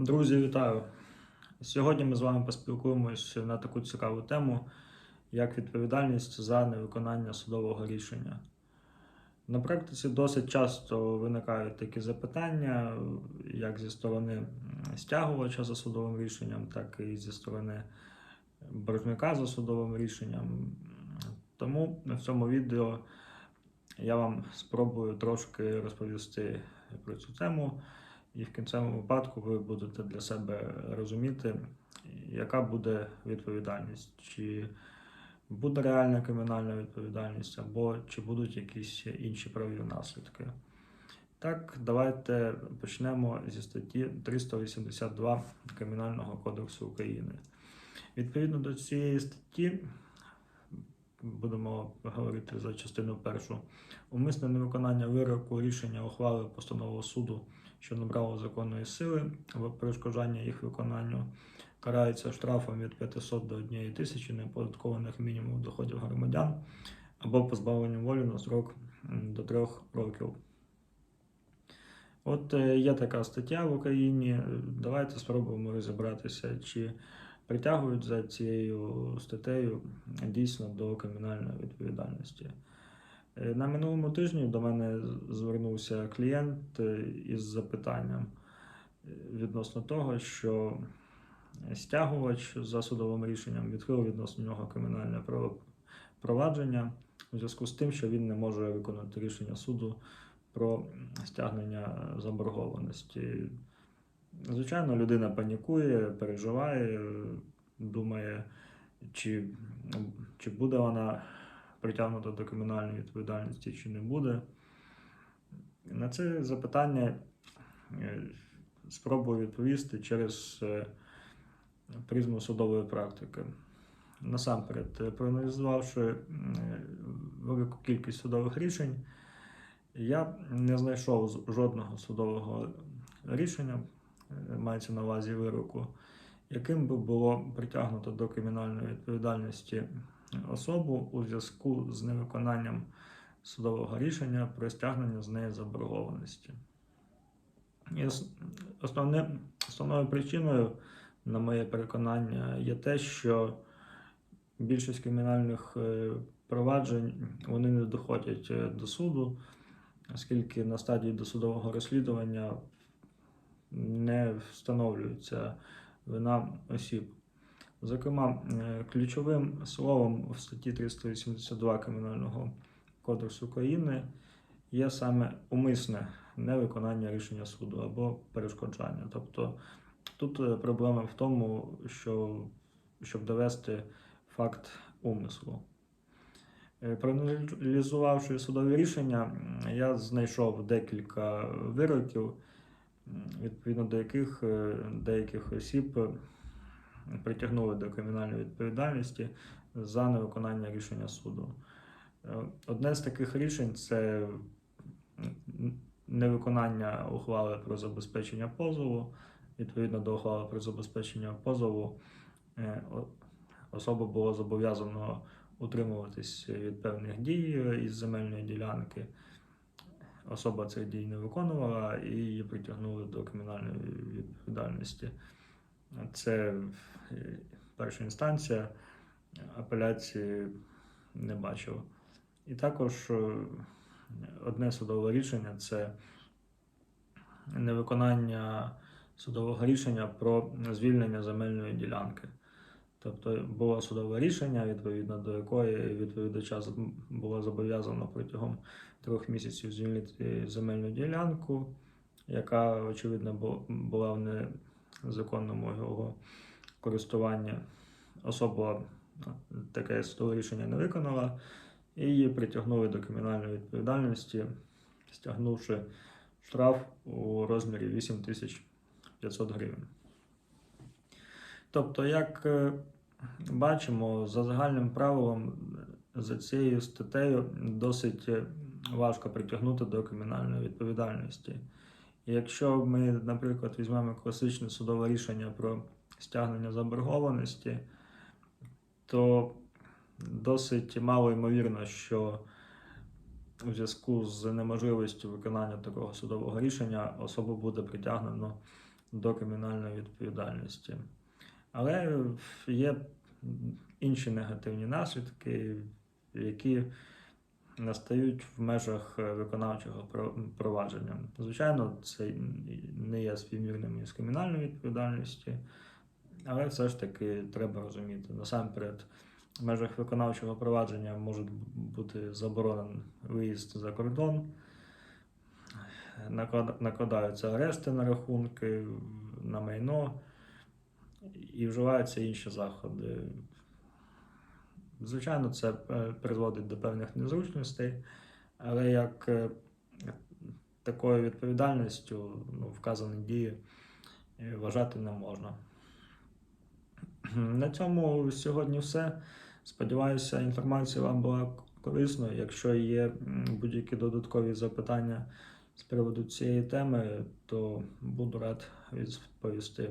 Друзі, вітаю! Сьогодні ми з вами поспілкуємось на таку цікаву тему, як відповідальність за невиконання судового рішення. На практиці досить часто виникають такі запитання, як зі сторони стягувача за судовим рішенням, так і зі сторони боржника за судовим рішенням. Тому в цьому відео я вам спробую трошки розповісти про цю тему. І в кінцевому випадку ви будете для себе розуміти, яка буде відповідальність, чи буде реальна кримінальна відповідальність, або чи будуть якісь інші правові наслідки. Так, давайте почнемо зі статті 382 Кримінального кодексу України. Відповідно до цієї статті, будемо говорити за частину першу, умисне невиконання вироку рішення ухвали постанови суду що набрало законної сили, або перешкоджання їх виконанню карається штрафом від 500 до 1 тисячі неоподаткованих мінімум доходів громадян або позбавленням волі на срок до 3 років. От е, є така стаття в Україні. Давайте спробуємо розібратися, чи притягують за цією статтею дійсно до кримінальної відповідальності. Е, на минулому тижні до мене звернувся клієнт е, із запитанням е, відносно того, що стягувач за судовим рішенням відкрив відносно нього кримінальне провадження у зв'язку з тим, що він не може виконати рішення суду про стягнення заборгованості. Звичайно, людина панікує, переживає, думає, чи, чи буде вона притягнуто до кримінальної відповідальності чи не буде. На це запитання е, спробую відповісти через е, призму судової практики. Насамперед, проаналізувавши велику кількість судових рішень, я не знайшов жодного судового рішення, е, мається на увазі вироку, яким би було притягнуто до кримінальної відповідальності особу у зв'язку з невиконанням судового рішення про стягнення з неї заборгованості. І основне, Основною причиною, на моє переконання, є те, що більшість кримінальних е, проваджень вони не доходять е, до суду, оскільки на стадії досудового розслідування не встановлюється вина осіб. Зокрема, е, ключовим словом в статті 382 Кримінального кодексу України є саме умисне невиконання рішення суду або перешкоджання. Тобто тут е, проблема в тому, що щоб довести факт умислу. Е, проаналізувавши судові рішення, я знайшов декілька вироків, відповідно до яких деяких осіб притягнули до кримінальної відповідальності за невиконання рішення суду. Е, одне з таких рішень це невиконання ухвали про забезпечення позову. Відповідно до ухвали про забезпечення позову, е, особа було зобов'язано утримуватись від певних дій із земельної ділянки. Особа цих дій не виконувала і її притягнули до кримінальної відповідальності. Це е, перша інстанція, апеляції не бачив. І також е, одне судове рішення це невиконання судового рішення про звільнення земельної ділянки. Тобто було судове рішення, відповідно до якої відповідача було зобов'язано протягом трьох місяців звільнити земельну ділянку, яка, очевидно, була в незаконному його користування. Особа ну, таке судове рішення не виконала, і її притягнули до кримінальної відповідальності, стягнувши штраф у розмірі 8500 гривень. Тобто, як е, бачимо, за загальним правилом, за цією статтею досить е, важко притягнути до кримінальної відповідальності. Якщо ми, наприклад, візьмемо класичне судове рішення про стягнення заборгованості, то досить мало ймовірно, що у зв'язку з неможливістю виконання такого судового рішення особу буде притягнено до кримінальної відповідальності. Але є інші негативні наслідки, які настають в межах е, виконавчого провадження. Звичайно, це не є співмірним із кримінальною відповідальністю, але все ж таки треба розуміти. Насамперед, в межах виконавчого провадження може бути заборонений виїзд за кордон, накладаються арешти на рахунки, на майно і вживаються інші заходи. Звичайно, це е, призводить до певних незручностей, але як е, такою відповідальністю ну, вказані дії е, вважати не можна. На цьому сьогодні все. Сподіваюся, інформація вам була корисною. Якщо є будь-які додаткові запитання з приводу цієї теми, то буду рад відповісти.